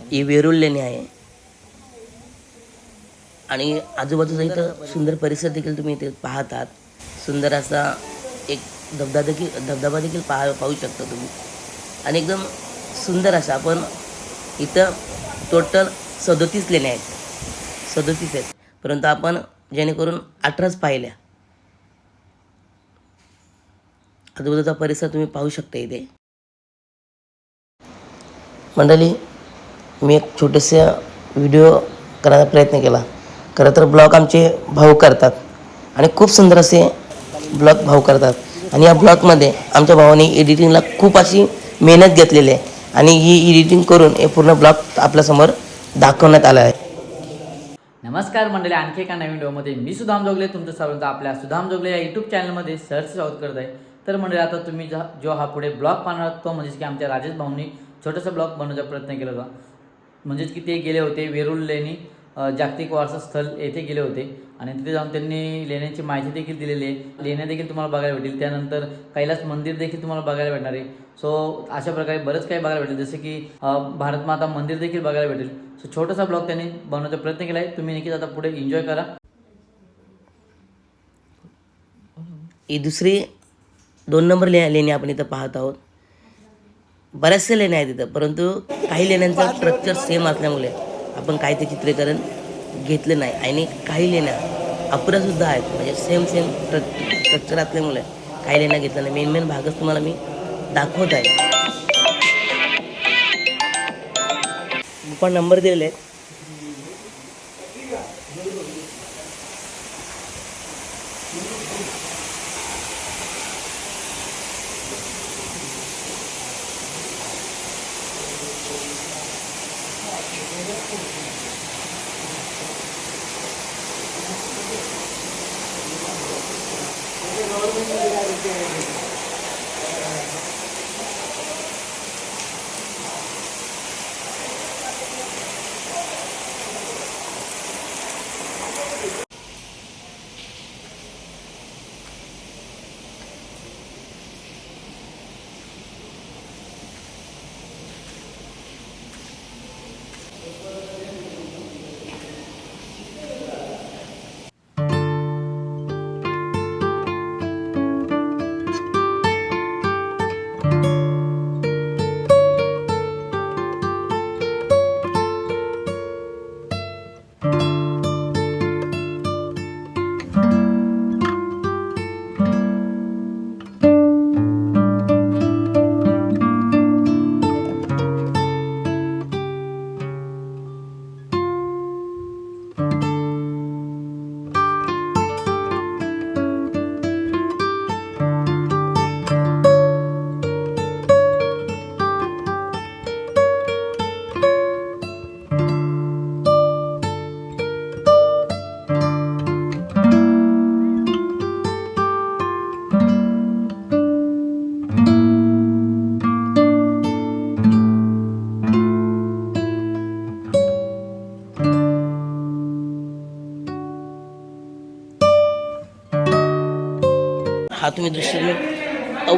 ही वेरूळ लेणी आहे. आणि आजूबाजूचा इथं सुंदर परिसर देखील तुम्ही इथे पाहतात. सुंदर असा एक धबधा देखील धबधबा देखील पाहा पाहू शकता तुम्ही. आणि एकदम सुंदर असा आपण इथं टोटल सदोतीस लेण्या आहेत. सदोतीस आहेत. परंतु आपण जेणेकरून अठराच पाहिल्या. आजूबाजूचा परिसर तुम्ही पाहू शकता इथे. मंडळी मी एक छोटेसा व्हिडिओ करायचा प्रयत्न केला. खरं तर ब्लॉग आमचे भाऊ करतात आणि खूप सुंदर असे ब्लॉग भाऊ करतात. आणि या ब्लॉगमध्ये आमच्या भावाने एडिटिंगला खूप अशी मेहनत घेतलेली आहे. आणि ही एडिटिंग करून हे पूर्ण ब्लॉग आपल्यासमोर दाखवण्यात आला आहे. नमस्कार मंडळी आणखी एका नवीन व्हिडिओमध्ये मी सुधाम जोगले. तुमचं सर्वांचं आपल्या सुधाम जोगले या यूट्यूब चॅनलमध्ये सर्च स्वागत करत आहे. तर मंडळी आता तुम्ही जो हा पुढे ब्लॉग पाहणार तो म्हणजेच की आमच्या राजेश भाऊंनी छोटासा ब्लॉग बनवण्याचा प्रयत्न केला होता. म्हणजेच की ते गेले होते वेरूळ लेणी जागतिक वारसा स्थळ येथे गेले होते. आणि तिथे जाऊन त्यांनी लेण्यांची माहिती देखील दिलेली आहे. लेण्या देखील तुम्हाला बघायला भेटेल त्यानंतर कैलास मंदिर देखील तुम्हाला बघायला भेटणार आहे. सो अशा प्रकारे बरंच काही बघायला भेटेल जसे की भारत माता मंदिर देखील बघायला भेटेल सो छोटासा ब्लॉग त्यांनी बनवण्याचा प्रयत्न केला आहे. तुम्ही नक्कीच आता पुढे एन्जॉय करा. ही दुसरी दोन नंबर ले लेणी आपण इथं पाहत आहोत. बऱ्याचशा लेण्या आहेत तिथं परंतु काही लेण्यांचा स्ट्रक्चर सेम असल्यामुळे आपण काही ते चित्रीकरण घेतलं नाही. आणि काही लेण्या अपुऱ्यासुद्धा आहेत म्हणजे सेम सेम स्ट्रक्चर असल्यामुळे काही लेण्या घेतल्या नाही. मेन मेन भागच तुम्हाला मी दाखवत आहे. पण नंबर दिलेले आहेत. हा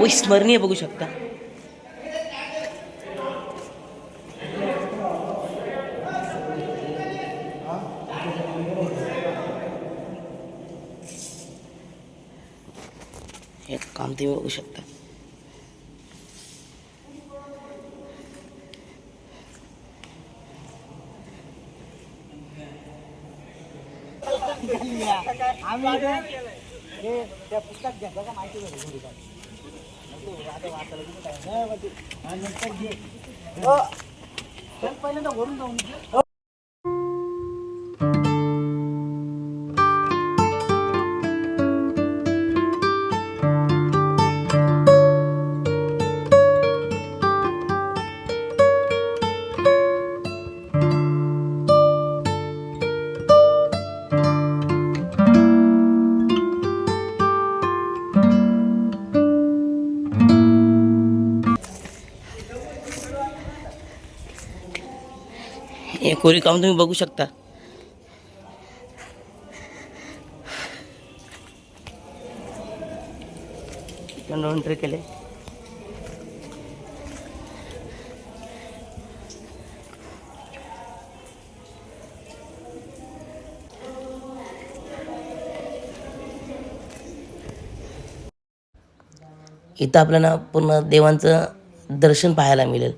अविस्मरणीय बघू शकता एक काम ते बघू शकता आम्ही त्या पुस्तक घ्या बघा माहिती हो. पहिल्यांदा वरून जाऊन हे कोरी काम तुम्ही बघू शकता? एंट्री केले. इथं आपल्याला पूर्ण देवांचं दर्शन पाहायला मिळेल.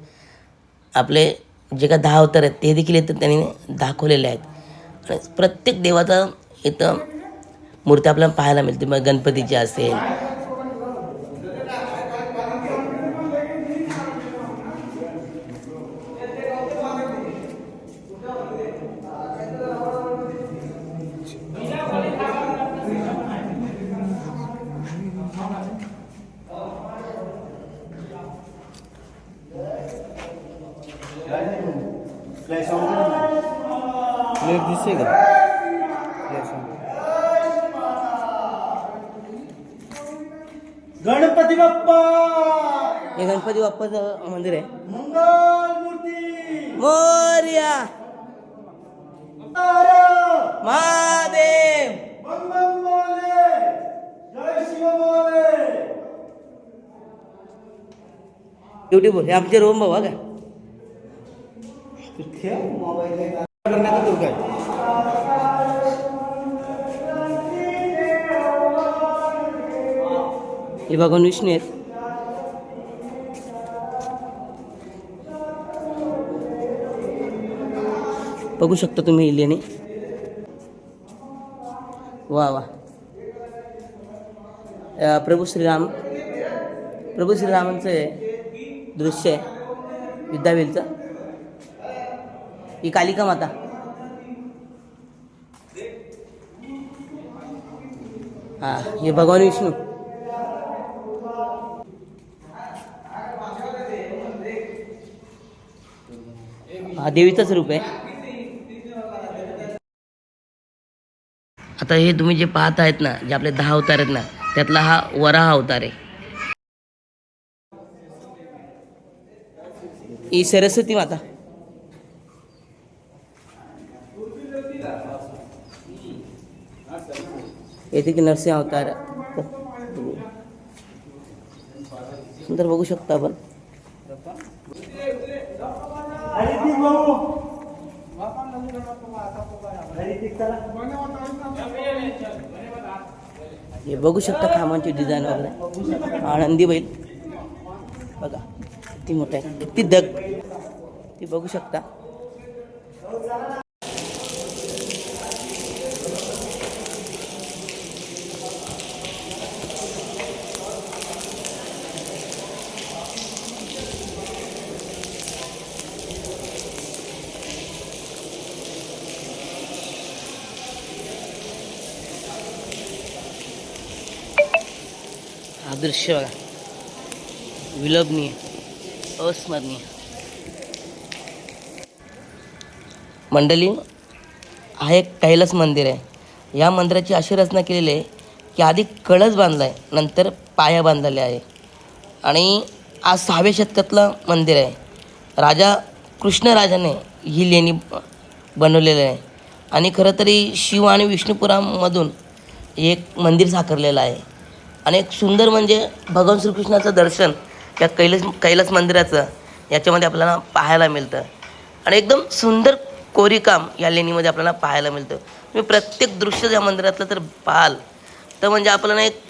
आपले जे काय दहा अवतार आहेत ते देखील इथं त्यांनी दाखवलेले आहेत. आणि प्रत्येक देवाचा इथं मूर्ती आपल्याला पाहायला मिळते. मग गणपतीची असेल प्लेट दिसते का? गणपती बाप्पा! हे गणपती बाप्पाचं मंदिर आहे. मंगल मूर्ती मोर्या! महादेव! ब्युटिफुल हे आमचे रोम बाबा का करण्यात हे भगवान विष्णू आहेत. बघू शकता तुम्ही इलेने वा वा. प्रभू श्रीराम प्रभू श्रीरामांचं दृश्य आहे युद्धावेलचं. ही कालिका माता. हा हे भगवान विष्णू हा देवीचंच रूप आहे. आता हे तुम्ही जे पाहत आहेत ना जे आपले दहा अवतार आहेत ना त्यातला हा वराह अवतार आहे. ही सरस्वती माता. येते की नरसिंह अवतार? सुंदर बघू शकता आपण. हे बघू शकता खामांची डिझाईन वगैरे. आनंदी बैल. बघा किती मोठं आहे. किती दग. ती बघू शकता. दृश्य बघा. विलंबनीय अस्मरणीय मंडळी हा एक कैलास मंदिर आहे. या मंदिराची अशी रचना केलेली आहे की आधी कळस बांधला आहे नंतर पाया बांधलेल्या आहे. आणि आज सहाव्या शतकातलं मंदिर आहे. राजा कृष्णराजाने ही लेणी बनवलेलं बनवलेली आहे. आणि खरं तरी शिव आणि विष्णुपुरामधून एक मंदिर साकारलेलं आहे. आणि एक सुंदर म्हणजे भगवान श्रीकृष्णाचं दर्शन या कैलास कैलास मंदिराचं याच्यामध्ये आपल्याला पाहायला मिळतं. आणि एकदम सुंदर कोरीकाम या लेणीमध्ये आपल्याला पाहायला मिळतं. तुम्ही प्रत्येक दृश्य या मंदिरातलं तर पाहाल तर म्हणजे आपल्याला एक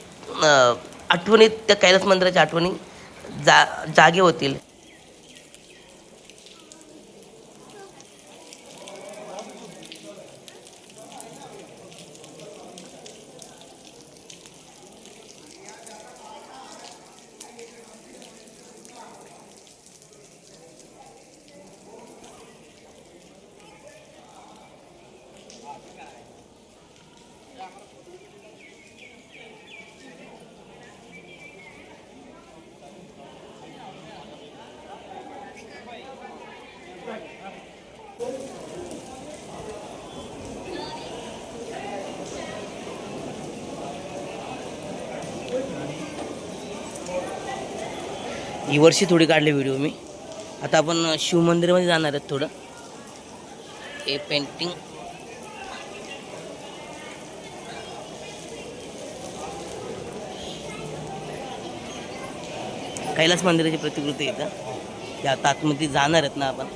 आठवणीत त्या कैलास मंदिराच्या आठवणी जा जागे होतील. ही वर्षी थोडी काढली व्हिडिओ मी. आता आपण शिवमंदिरामध्ये जाणार आहेत थोडं. हे पेंटिंग कैलास मंदिराची प्रतिकृती आहे इथं. त्या आता आतमध्ये जाणार आहेत ना आपण.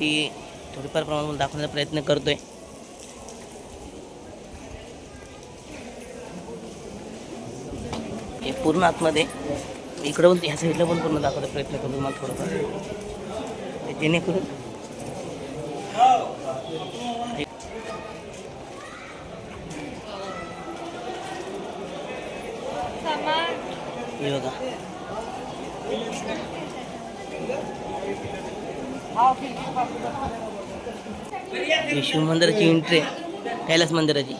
ती थोडीफार प्रमाणात दाखवण्याचा प्रयत्न करतोय. हे पूर्ण आतमध्ये. इकडं पण ह्या साईडला पण पूर्ण दाखवायचा प्रयत्न करतो तुम्हाला थोडंफार. जेणेकरून हे बघा. ही शिव मंदिराची एंट्री आहे. कैलास मंदिराची.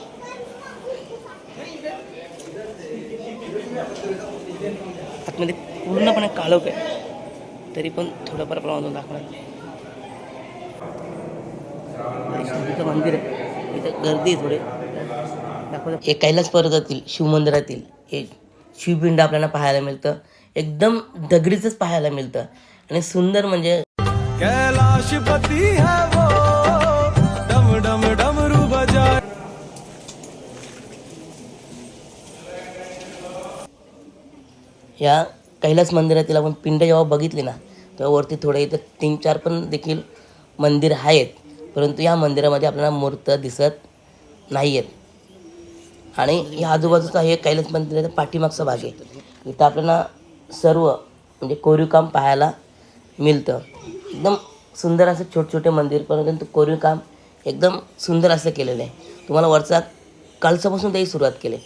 आतमध्ये पूर्णपणे काळोख आहे. तरी पण थोडंफार प्रमाणात दाखवणार मंदिर आहे. इथं गर्दी आहे थोडे. दाखवतात हे कैलास पर्वतातील शिवमंदिरातील हे शिवपिंड आपल्याला पाहायला मिळतं. एकदम दगडीचंच पाहायला मिळतं. आणि सुंदर म्हणजे कैलाशपती है वो डम डम या कैलास मंदिरातील आपण पिंड जेव्हा बघितली ना तेव्हा वरती थोडे इथं तीन चार पण देखील मंदिर आहेत. परंतु या मंदिरामध्ये आपल्याला मूर्त दिसत नाही आहेत आणि या आजूबाजूचा हे कैलास मंदिराचा पाठीमागचा भाग आहे. इथं आपल्याला सर्व म्हणजे कोरीव काम पाहायला मिळतं. एकदम सुंदर असं छोटे छोटे मंदिर परंतु कोरीव काम एकदम सुंदर असं केलेलं आहे. तुम्हाला वरचा कालसापासून तेही सुरुवात केली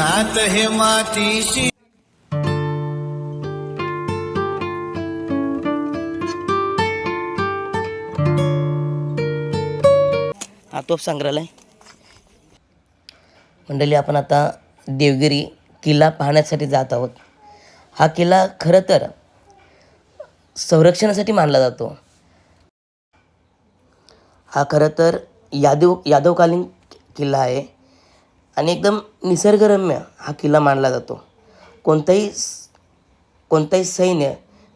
नात हे मातीशी. हा तोफ संग्रहालय. मंडळी आपण आता देवगिरी किल्ला पाहण्यासाठी जात आहोत. हा किल्ला खरं तर संरक्षणासाठी मानला जातो. हा खरं तर यादव यादवकालीन किल्ला आहे. आणि एकदम निसर्गरम्य हा किल्ला मानला जातो. कोणताही कोणताही सैन्य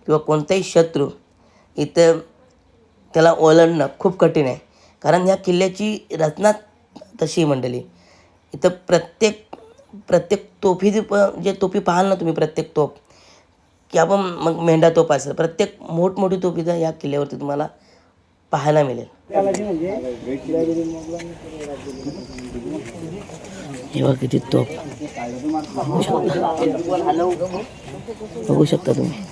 किंवा कोणताही शत्रू इथं त्याला ओलांडणं खूप कठीण आहे. कारण ह्या किल्ल्याची रचना तशी मंडळी. इथं प्रत्येक प्रत्येक तोफी जे तोफी पाहाल ना तुम्ही प्रत्येक तोफ की आपण मग मेंढा तोफ असेल प्रत्येक मोठमोठी तोफी इथं या किल्ल्यावरती तुम्हाला पाहायला मिळेल. हेवा किती तोप बघू शकता तुम्ही.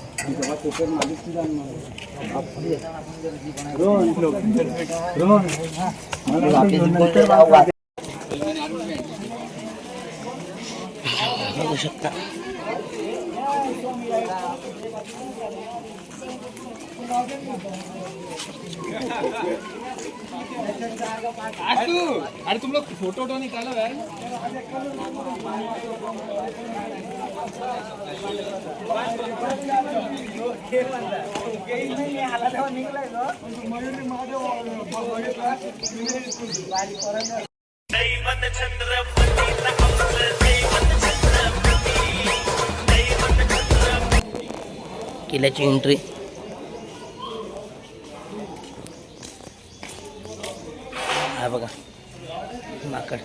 बघू शकता. आशु! अरे तुम लोग फोटो तो निकालो यार। किल्ल्याची एंट्री दाखवतो माकड.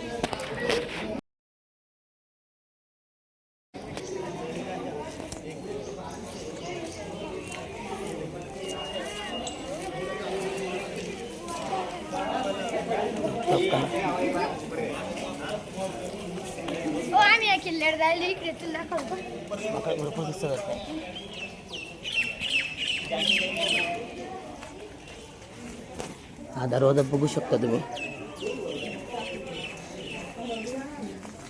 भरपूर दिसत असते हा दरवाजा बघू शकता तुम्ही.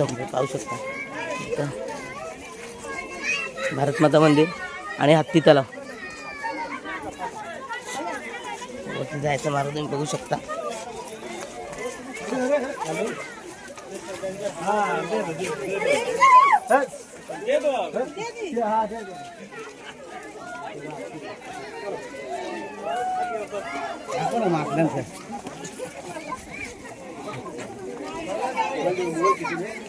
मस्त पाहू शकता. भारतमाता मंदिर आणि हत्ती तलाव. जायचं जायचा मार्ग तुम्ही बघू शकता. और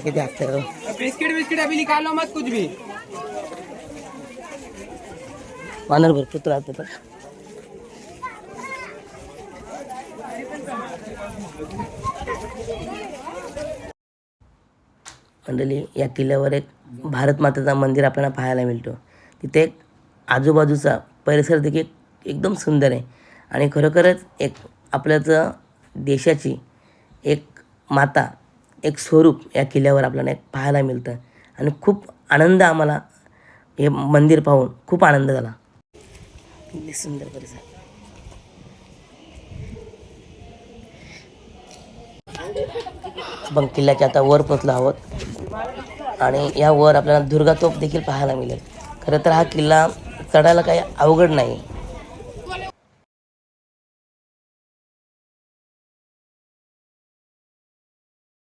किती हत्ती तलाव बिस्किट बिस्किट अभी निकालो मत कुछ भी। वानर भरपूर राहतात तर मंडळी या किल्ल्यावर एक भारत मातेचा मंदिर आपल्याला पाहायला मिळतो. तिथे एक आजूबाजूचा परिसर देखील एकदम सुंदर आहे. आणि खरोखरच एक आपल्याचं देशाची एक माता एक स्वरूप या किल्ल्यावर आपल्याला एक पाहायला मिळतं. आणि खूप आनंद आम्हाला हे मंदिर पाहून खूप आनंद झाला. सुंदर परिसर. आपण किल्ल्याच्या आता वर पोचलो आहोत. आणि या वर आपल्याला दुर्गा तोफ देखील पाहायला मिळेल. खरं तर हा किल्ला चढायला काही अवघड नाही.